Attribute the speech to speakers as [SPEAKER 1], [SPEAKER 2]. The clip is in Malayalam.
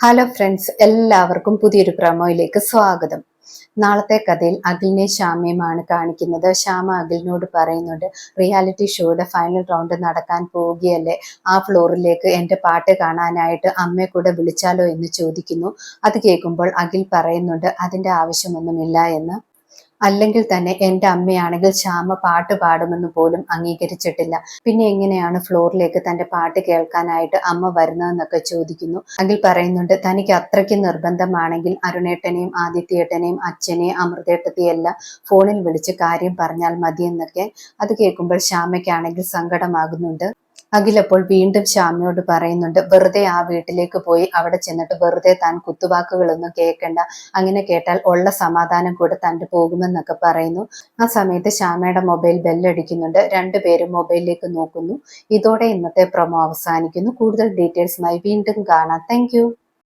[SPEAKER 1] ഹലോ ഫ്രണ്ട്സ് എല്ലാവർക്കും പുതിയൊരു പ്രമോയിലേക്ക് സ്വാഗതം. നാളത്തെ കഥയിൽ അഖിലിനെ ശ്യാമയുമാണ് കാണിക്കുന്നത്. ശ്യാമ അഖിലിനോട് പറയുന്നുണ്ട് റിയാലിറ്റി ഷോയുടെ ഫൈനൽ റൗണ്ട് നടക്കാൻ പോവുകയല്ലേ? ആ ഫ്ലോറിലേക്ക് എന്റെ പാട്ട് കാണാനായിട്ട് അമ്മയെ കൂടെ വിളിച്ചാലോ? എന്ന് ചോദിക്കുന്നു. അത് കേൾക്കുമ്പോൾ അഖിൽ പറയുന്നുണ്ട് അതിന്റെ ആവശ്യമൊന്നുമില്ല എന്ന്. അല്ലെങ്കിൽ തന്നെ എന്റെ അമ്മയാണെങ്കിൽ ശ്യാമ പാട്ട് പാടുമെന്ന് പോലും അംഗീകരിച്ചിട്ടില്ല. പിന്നെ എങ്ങനെയാണ് ഫ്ലോറിലേക്ക് തന്റെ പാട്ട് കേൾക്കാനായിട്ട് അമ്മ വരുന്നതെന്നൊക്കെ ചോദിക്കുന്നു. അതിൽ പറയുന്നുണ്ട് തനിക്ക് അത്രയ്ക്ക് നിർബന്ധമാണെങ്കിൽ അരുണേട്ടനെയും ആദിത്യേട്ടനെയും അച്ഛനെയും അമൃതേട്ടത്തെയെല്ലാം ഫോണിൽ വിളിച്ച് കാര്യം പറഞ്ഞാൽ മതിയെന്നൊക്കെ അത് കേൾക്കുമ്പോൾ ശ്യാമയ്ക്കാണെങ്കിൽ സങ്കടമാകുന്നുണ്ട്. അഖിലപ്പോൾ വീണ്ടും ശ്യാമിയോട് പറയുന്നുണ്ട് വെറുതെ ആ വീട്ടിലേക്ക് പോയി അവിടെ ചെന്നിട്ട് വെറുതെ താൻ കുത്തുവാക്കുകളൊന്നും കേൾക്കണ്ട. അങ്ങനെ കേട്ടാൽ ഉള്ള സമാധാനം കൂടെ തന്റെ പോകുമെന്നൊക്കെ പറയുന്നു. ആ സമയത്ത് ശ്യാമയുടെ മൊബൈൽ ബെല്ലടിക്കുന്നുണ്ട്. രണ്ടുപേരും മൊബൈലിലേക്ക് നോക്കുന്നു. ഇതോടെ ഇന്നത്തെ പ്രൊമോ അവസാനിക്കുന്നു. കൂടുതൽ ഡീറ്റെയിൽസുമായി വീണ്ടും കാണാം. താങ്ക്